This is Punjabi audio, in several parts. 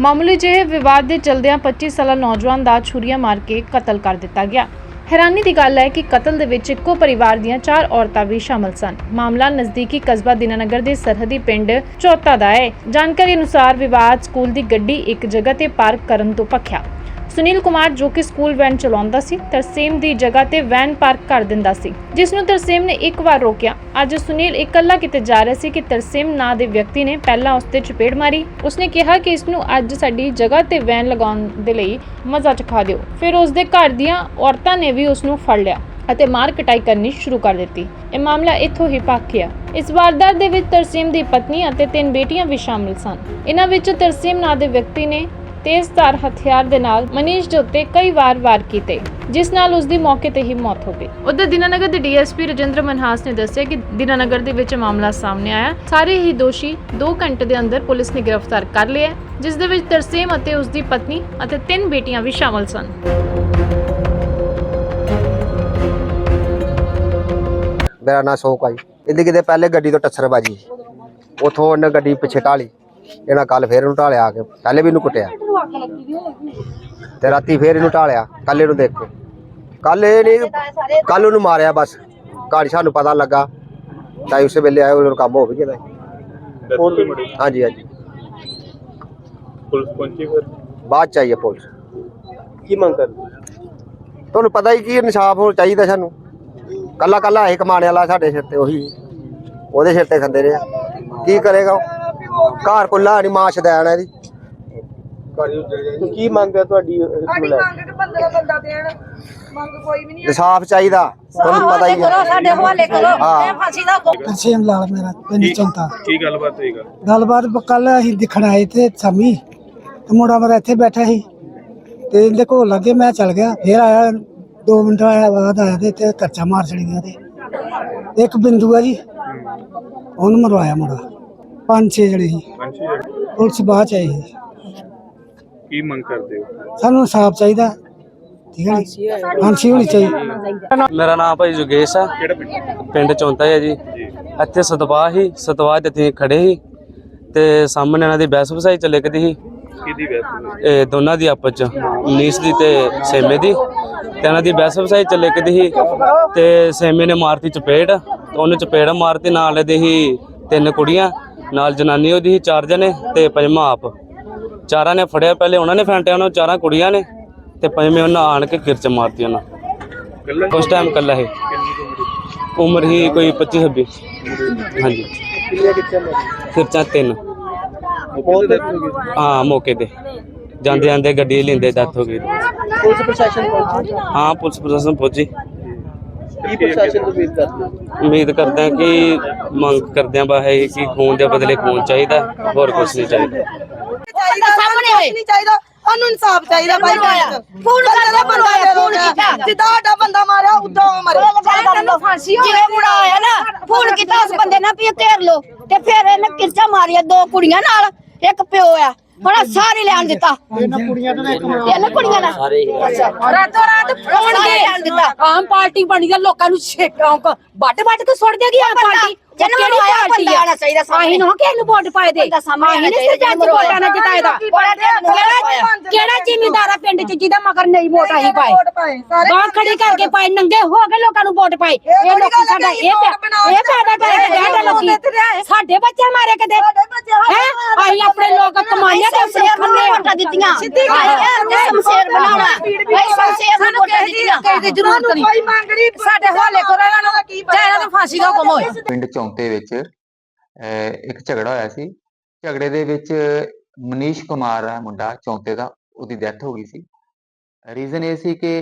ਮਾਮੂਲੀ ਜਿਹੇ ਵਿਵਾਦ ਦੇ ਚਲਦਿਆਂ 25 ਸਾਲਾ ਨੌਜਵਾਨ ਦਾ ਛੁਰੀਆਂ ਮਾਰ ਕੇ ਕਤਲ ਕਰ ਦਿੱਤਾ ਗਿਆ। ਹੈਰਾਨੀ ਦੀ ਗੱਲ ਹੈ ਕਿ ਕਤਲ ਦੇ ਵਿੱਚ ਇੱਕੋ ਪਰਿਵਾਰ ਦੀਆਂ ਚਾਰ ਔਰਤਾਂ ਵੀ ਸ਼ਾਮਲ ਸਨ। ਮਾਮਲਾ ਨਜ਼ਦੀਕੀ ਕਸਬਾ ਦੀਨਾਨਗਰ ਦੇ ਸਰਹੱਦੀ ਪਿੰਡ ਚੌਤਾ ਦਾ ਹੈ। ਜਾਣਕਾਰੀ ਅਨੁਸਾਰ ਵਿਵਾਦ ਸਕੂਲ ਦੀ ਗੱਡੀ ਇੱਕ ਜਗ੍ਹਾ ਤੇ ਪਾਰਕ ਕਰਨ ਤੋਂ ਭਖਿਆ। ਸੁਨੀਲ ਕੁਮਾਰ ਜੋ ਕਿ ਸਕੂਲ ਵੈਨ ਚਲਾਉਂਦਾ ਸੀ, ਤਰਸੇਮ ਦੀ ਜਗ੍ਹਾ ਤੇ ਵੈਨ ਪਾਰਕ ਕਰ ਦਿੰਦਾ ਸੀ, ਜਿਸ ਨੂੰ ਤਰਸੇਮ ਨੇ ਇੱਕ ਵਾਰ ਰੋਕਿਆ। ਅੱਜ ਸੁਨੀਲ ਇਕੱਲਾ ਕਿਤੇ ਜਾ ਰਿਹਾ ਸੀ ਕਿ ਤਰਸੇਮ ਨਾਂ ਦੇ ਵਿਅਕਤੀ ਨੇ ਪਹਿਲਾਂ ਉਸ ਤੇ ਚਪੇੜ ਮਾਰੀ। ਉਸਨੇ ਕਿਹਾ ਕਿ ਇਸ ਨੂੰ ਅੱਜ ਸਾਡੀ ਜਗ੍ਹਾ ਤੇ ਵੈਨ ਲਗਾਉਣ ਦੇ ਲਈ ਮਜ਼ਾ ਚਖਾ ਦਿਓ। ਫਿਰ ਉਸ ਦੇ ਘਰ ਦੀਆਂ ਔਰਤਾਂ ਨੇ ਵੀ ਉਸ ਨੂੰ ਫੜ ਲਿਆ ਅਤੇ ਮਾਰ ਕਟਾਈ ਕਰਨੀ ਸ਼ੁਰੂ ਕਰ ਦਿੱਤੀ। ਇਹ ਮਾਮਲਾ ਇੱਥੋਂ ਹੀ ਭਖਿਆ ਇਸ ਵਾਰਦਾਤ ਦੇ ਵਿੱਚ ਤਰਸੇਮ ਦੀ ਪਤਨੀ ਅਤੇ ਤਿੰਨ ਬੇਟੀਆਂ ਵੀ ਸ਼ਾਮਲ ਸਨ। ਇਹਨਾਂ ਵਿੱਚ ਤਰਸੇਮ ਨਾਂ ਦੇ ਵਿਅਕਤੀ ਨੇ ਤੇਜ਼ਧਾਰ ਹਥਿਆਰ ਦੇ ਨਾਲ ਮਨੀਸ਼ ਦੇ ਉੱਤੇ ਕਈ ਵਾਰ ਵਾਰ ਕੀਤੇ ਜਿਸ ਨਾਲ ਉਸ ਦੀ ਮੌਕੇ ਤੇ ਹੀ ਮੌਤ ਹੋ ਗਈ। ਉਧਰ ਦਿਨਾਨਗਰ ਦੇ ਡੀਐਸਪੀ ਰਜਿੰਦਰ ਮਨਹਾਸ ਨੇ ਦੱਸਿਆ ਕਿ ਦਿਨਾਨਗਰ ਦੇ ਵਿੱਚ ਮਾਮਲਾ ਸਾਹਮਣੇ ਆਇਆ। ਸਾਰੇ ਹੀ ਦੋਸ਼ੀ 2 ਘੰਟੇ ਦੇ ਅੰਦਰ ਪੁਲਿਸ ਨੇ ਗ੍ਰਿਫਤਾਰ ਕਰ ਲਿਆ ਹੈ, ਜਿਸ ਦੇ ਵਿੱਚ ਤਰਸੇਮ ਅਤੇ ਉਸ ਦੀ ਪਤਨੀ ਅਤੇ ਤਿੰਨ ਬੇਟੀਆਂ ਵੀ ਸ਼ਾਮਲ ਸਨ। ਮੇਰਾ ਨਾਂ ਸ਼ੌਕ ਆ ਜੀ। ਇਹਦੀ ਕਿਤੇ ਪਹਿਲੇ ਗੱਡੀ ਤੋਂ ਟੱਸਰ ਬਾਜੀ ਉਥੋਂ ਉਹਨੇ ਗੱਡੀ ਪਿੱਛੇ ਢਾਲੀ ਇਹਨਾਂ ਕੱਲ ਫੇਰ ਇਹਨੂੰ ਢਾਲਿਆ ਆ ਕੇ ਪਹਿਲੇ ਵੀ ਇਹਨੂੰ ਕੁੱਟਿਆ। ਤੇ ਰਾਤੀ ਫੇਰ ਇਹਨੂੰ ਢਾਲਿਆ ਕੱਲ ਇਹਨੂੰ ਦੇਖੋ ਕੱਲ ਇਹ ਨਹੀਂ ਕੱਲ ਉਹਨੂੰ ਮਾਰਿਆ ਬਸ। ਘਾੜੀ ਸਾਨੂੰ ਪਤਾ ਲੱਗਾ ਤਾਂ ਉਸੇ ਵੇਲੇ ਆਏ ਉਹਨੂੰ ਕੰਮ ਹੋ ਵੀ ਗਿਆ ਹਾਂਜੀ ਹਾਂਜੀ। ਪੁਲਿਸ ਪਹੁੰਚੀ ਫਿਰ? ਬਾਅਦ ਚ ਆਈ ਹੈ ਪੁਲਿਸ। ਕੀ ਮੰਗ ਕਰ ਤੁਹਾਨੂੰ ਪਤਾ ਹੀ ਕੀ ਇਨਸਾਫ ਹੋ ਚਾਹੀਦਾ ਸਾਨੂੰ। ਕੱਲਾ ਕੱਲਾ ਇਹ ਕਮਾਣੇ ਵਾਲਾ ਸਾਡੇ ਸਿਰ ਤੇ ਉਹੀ ਉਹਦੇ ਸਿਰ ਤੇ ਖੰਦੇ ਰਹੇ। ਕੀ ਕਰੇਗਾ ਉਹ? ਘਰ ਕੁੱਲਾ ਨਹੀਂ ਮਾਂ ਸ਼ਦੈਣ ਹੈ ਇਹਦੀ। ਕੀ ਮੰਗ ਹੈ ਤੁਹਾਡੀ ਇਸ ਸਾਡੀ ਮੰਗ ਕਿ ਬੰਦੇ ਦਾ ਬੰਦਾ ਦੇਣ। ਮੰਗ ਕੋਈ ਵੀ ਨਹੀਂ ਇਨਸਾਫ ਚਾਹੀਦਾ ਤੁਹਾਨੂੰ ਪਤਾ ਹੀ ਹੈ। ਸਾਡੇ ਹਵਾਲੇ ਕਰੋ। ਹਾਂ। ਇਹ ਫਾਂਸੀ ਦਾ ਹੁਕਮ ਤਰਸੇਮ ਲਾਲ ਮੇਰਾ ਪਿੰਡ ਚੌਂਤਾ। ਕੀ ਗੱਲਬਾਤ ਹੋਈ ਗੱਲ? ਗੱਲਬਾਤ ਕੱਲ ਅਸੀਂ ਦਿਖਣ ਆਏ ਤੇ ਸ਼ਾਮੀ ਤੇ ਮੁੰਡਾ ਮੇਰਾ ਇੱਥੇ ਬੈਠਾ ਸੀ। ਤੇ ਇਹਦੇ ਕੋਲ ਲੱਗੇ ਮੈਂ ਚੱਲ ਗਿਆ। ਫੇਰ ਆਇਆ 2 ਮਿੰਟ ਆਇਆ ਬਾਅਦ ਆਇਆ ਤੇ ਇੱਥੇ ਕਰਚਾ ਮਾਰ ਛੜੀ ਗਿਆ ਤੇ। ਇੱਕ ਬਿੰਦੂ ਆ ਜੀ ਉਹਨੂੰ ਮਰਵਾਇਆ ਮੁੰਡਾ। ਪੰਜ ਛੇ ਜਣੇ ਸੀ। ਪੰਛੀ ਪੁਲਿਸ ਬਾਅਦ ਚ ਆਈ ਸੀ। ਕੀ ਮੰਗ ਕਰਦੇ ਹੋ? ਸਾਨੂੰ ਇਨਸਾਫ ਚਾਹੀਦਾ। ਠੀਕ ਹੈ ਜੀ ਫਾਂਸੀ ਹੋਣੀ ਚਾਹੀਦੀ। ਮੇਰਾ ਨਾਮ ਭਾਈ ਜੋਗੇਸ਼ ਆ। ਕਿਹੜਾ ਪਿੰਡ? ਪਿੰਡ ਚੌਂਤਾ ਹੈ ਜੀ। ਇੱਥੇ ਸਤਵਾਹ ਹੀ ਸਤਵਾਹ ਤੇ ਅਸੀਂ ਖੜੇ ਸੀ। ਤੇ ਸਾਹਮਣੇ ਇਹਨਾਂ ਦੀ ਬਹਿਸ ਵਸਾਈ ਚੱਲੇ ਕਦੀ ਸੀ। ਕਿਹਦੀ ਵੈਸ ਇਹ ਦੋਨਾਂ ਦੀ ਆਪਸ ਚ ਮਨੀਸ਼ ਦੀ ਤੇ ਸੇਮੇ ਦੀ। ਤੇ ਇਹਨਾਂ ਦੀ ਬਹਿਸ ਵਸਾਈ ਚੱਲੇ ਕਦੀ ਸੀ। ਤੇ ਸੇਮੇ ਨੇ ਮਾਰਤੀ ਚਪੇੜ। ਤੇ ਉਹਨੇ ਚਪੇੜ ਮਾਰਤੀ ਨਾਲ ਇਹਦੇ ਹੀ ਤਿੰਨ ਕੁੜੀਆਂ। ਨਾਲ ਜਨਾਨੀ ਉਹਦੀ ਸੀ ਚਾਰ ਜਣੇ ਤੇ ਪੰਜਵਾਂ ਆਪ। ਚਾਰਾਂ ਨੇ ਫੜਿਆ ਪਹਿਲੇ ਉਹਨਾਂ ਨੇ ਫੈਂਟਿਆ ਉਹਨਾਂ ਚਾਰਾਂ ਕੁੜੀਆਂ ਨੇ ਤੇ ਪੰਜਵੇਂ ਉਹਨਾਂ ਆਣ ਕੇ ਕਿਰਚ ਮਾਰਤੀ ਉਹਨਾਂ। ਉਸ ਟਾਈਮ ਕੱਲਾ ਹੈ। ਉਮਰ ਹੀ ਕੋਈ 25 26 ਹਾਂਜੀ। ਖਰਚਾ ਤਿੰਨ। ਹਾਂ ਮੌਕੇ ਤੇ। ਜਾਂਦੇ ਜਾਂਦੇ ਗੱਡੀ ਲੈਂਦੇ ਡੈਥ ਹੋ ਗਈ। ਪੁਲਿਸ ਪ੍ਰਸ਼ਾਸਨ ਪਹੁੰਚੀ? ਹਾਂ ਪੁਲਿਸ ਪ੍ਰਸ਼ਾਸਨ ਪਹੁੰਚੀ। ਕੀ ਪ੍ਰਸ਼ਾਸਨ ਤੋਂ ਉਮੀਦ ਕਰਦੇ ਹੋ? ਉਮੀਦ ਕਰਦੇ ਹਾਂ ਕਿ ਮੰਗ ਕਰਦੇ ਹਾਂ ਬਾ ਹੈ ਕਿ ਖੂਨ ਦੇ ਬਦਲੇ ਖੂਨ ਚਾਹੀਦਾ ਹੋਰ ਕੁਝ ਨਹੀਂ ਚਾਹੀਦਾ। ਚਾਹੀਦਾ ਸਾਹਮਣੇ ਹੋਏ ਨਹੀਂ ਚਾਹੀਦਾ ਸਾਨੂੰ ਇਨਸਾਫ ਚਾਹੀਦਾ ਭਾਈ ਫੋਨ ਦਾ ਬੰਦਾ ਹੈ ਫੋਨ ਕੀਤਾ। ਜਿੱਦਾਂ ਸਾਡਾ ਬੰਦਾ ਮਾਰਿਆ ਉਦਾਂ ਉਹ ਮਰੇ। ਤੈਨੂੰ ਫਾਂਸੀ ਹੋਵੇ ਜਿਵੇਂ ਮੁੰਡਾ ਆਇਆ ਨਾ ਫੋਨ ਕੀਤਾ ਉਸ ਬੰਦੇ ਨਾਲ ਵੀ ਇਹ ਘੇਰ ਲੋ ਤੇ ਫਿਰ ਇਹਨੇ ਕਿਰਚਾ ਮਾਰੀਆ ਦੋ ਕੁੜੀਆਂ ਨਾਲ ਇੱਕ ਪਿਓ ਆ। ਹੁਣ ਸਾਰੇ ਲੈਣ ਦਿੱਤਾ। ਇਹਨਾਂ ਕੁੜੀਆਂ ਇੱਕ ਇਹਨਾਂ ਕੁੜੀਆਂ ਨਾਲ ਰਾਤੋਂ ਰਾਤ ਫੋਨ ਲੈਣ ਦਿੱਤਾ। ਆਮ ਪਾਰਟੀ ਬਣੀ ਆ ਲੋਕਾਂ ਨੂੰ ਛੇਕਾਂ ਵੱਡ ਵੱਡ ਕੇ ਸੁੱਟ ਦੇਗੀ ਆਮ ਪਾਰਟੀ। ਜਿਹਨੂੰ ਕਿਹੜੀ ਆਇਆ ਪਾਰਟੀ ਬੰਦਾ ਆ? ਆਉਣਾ ਚਾਹੀਦਾ। ਆਹੀਂ ਨਾ ਕਿ ਇਹਨੂੰ ਵੋਟ ਪਾਏ ਦੇ। ਆਹੀਂ ਨੇ ਚਾਹੀਦਾ, ਵੋਟਾਂ ਨਾਲ ਜਿਤਾਏ ਦਾ। ਕਿਹੜਾ ਜ਼ਿਮੀਂਦਾਰ ਆ ਪਿੰਡ 'ਚ ਜਿਹਦਾ ਮਗਰ ਨਹੀਂ ਵੋਟ ਆਹੀ ਪਾਏ? ਵੋਟ ਬਾਹਰ ਖੜੀ ਕਰਕੇ ਪਾਏ। ਨੰਗੇ ਹੋ ਕੇ ਲੋਕਾਂ ਨੂੰ ਵੋਟ ਪਾਏ। ਇਹ ਲੋਕੀ ਸਾਡਾ ਇਹ ਵੋਟ ਇਹ ਪੈਦਾ ਕਰਕੇ ਲੋਕ ਸਾਡੇ ਬੱਚੇ ਮਾਰੇ ਬੱਚੇ ਹੈ? ਅਸੀਂ ਆਪਣੇ ਲੋਕ ਕਮਾਈਆਂ ਤੇ ਆਪਣੇ ਖੰਨੇ ਵੋਟਾਂ ਦਿੱਤੀਆਂ ਸਿੱਧੀ ਗੱਲ ਹੈ ਸ਼ਮਸ਼ੇਰ ਬਣਾਉਣਾ। ਭਾਈ ਸ਼ਮਸ਼ੇਰ ਨੂੰ ਵੋਟਾਂ ਦਿੱਤੀਆਂ ਕਿਸੇ ਦੀ ਜ਼ਰੂਰਤ ਨਹੀਂ। ਕੋਈ ਮੰਗ ਨਹੀਂ ਸਾਡੇ ਹਵਾਲੇ ਕਰੋ ਇਹਨਾਂ ਨੂੰ ਚਾਹੇ ਇਹਨਾਂ ਨੂੰ ਫਾਂਸੀ ਦਾ ਹੁਕਮ ਹੋਏ। ਪਿੰਡ ਚੌਂਤੇ ਵਿੱਚ ਇੱਕ ਝਗੜਾ ਹੋਇਆ ਸੀ। ਝਗੜੇ ਦੇ ਵਿੱਚ ਮਨੀਸ਼ ਕੁਮਾਰ ਆ ਮੁੰਡਾ ਚੌਂਤੇ ਦਾ ਉਹਦੀ ਡੈਥ ਹੋ ਗਈ ਸੀ। ਰੀਜ਼ਨ ਇਹ ਸੀ ਕਿ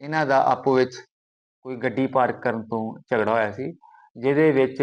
ਇਹਨਾਂ ਦਾ ਆਪੋ ਵਿੱਚ ਕੋਈ ਗੱਡੀ ਪਾਰਕ ਕਰਨ ਤੋਂ ਝਗੜਾ ਹੋਇਆ ਸੀ ਜਿਹਦੇ ਵਿੱਚ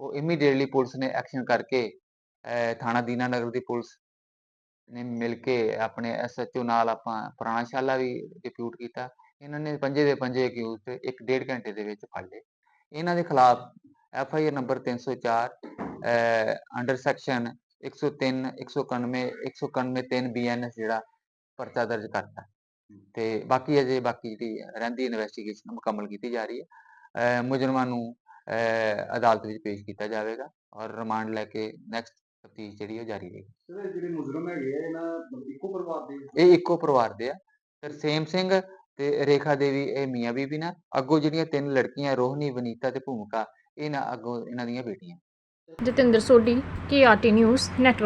ਉਹ ਇਮੀਡੀਏਟਲੀ ਪੁਲਿਸ ਨੇ ਐਕਸ਼ਨ ਕਰਕੇ ਅਹ, ਥਾਣਾ ਦੀਨਾਨਗਰ ਦੀ ਪੁਲਿਸ ਨੇ ਮਿਲ ਕੇ ਆਪਣੇ ਐਸਐਚਓ ਨਾਲ ਆਪਾਂ ਪੁਰਾਣਾ ਵੀ ਡਿਪਿਊਟ ਕੀਤਾ। ਇਹਨਾਂ ਨੇ ਪੰਜੇ ਦੇ ਪੰਜੇ ਅਕਿਊਜ਼ ਤੇ ਇੱਕ ਡੇਢ ਘੰਟੇ ਦੇ ਵਿੱਚ ਫੜ ਲਏ। ਇਹਨਾਂ ਦੇ ਖਿਲਾਫ F I R number 304 under section 103 191 191 3 BNS ਜਿਹੜਾ ਪਰਚਾ ਦਰਜ ਕਰਤਾ। ਤੇ ਬਾਕੀ ਅਜੇ ਬਾਕੀ ਜਿਹੜੀ ਰਹਿੰਦੀ ਇਨਵੈਸਟੀਗੇਸ਼ਨ ਮੁਕੰਮਲ ਕੀਤੀ ਜਾ ਰਹੀ ਹੈ। ਅਹ ਮੁਜਰਮਾਂ ਨੂੰ ਅਦਾਲਤ ਵਿੱਚ ਪੇਸ਼ ਕੀਤਾ ਜਾਵੇਗਾ ਔਰ ਰਿਮਾਂਡ ਲੈ ਕੇ ਨੈਕਸਟ ਤਫਤੀਸ਼ ਜਿਹੜੀ ਉਹ ਜਾਰੀ ਰਹੇਗੀ। ਜਿਹੜੇ ਮੁਜਰਮ ਹੈਗੇ ਆ ਇਹਨਾਂ ਮਤਲਬ ਇੱਕੋ ਪਰਿਵਾਰ ਦੇ ਇਹ ਇੱਕੋ ਪਰਿਵਾਰ ਦੇ ਆ। ਤਰਸੇਮ ਸਿੰਘ ਤੇ ਰੇਖਾ ਦੇਵੀ ਇਹ ਮੀਆਂ ਬੀਬੀ ਨਾ ਅੱਗੋਂ ਜਿਹੜੀਆਂ ਤਿੰਨ ਲੜਕੀਆਂ ਰੋਹਨੀ ਵਨੀਤਾ ਤੇ ਭੂਮਿਕਾ ਇਹ ਨਾ ਅੱਗੋਂ ਇਹਨਾਂ ਦੀਆਂ ਬੇਟੀਆਂ। Jatinder Sodhi KRT news network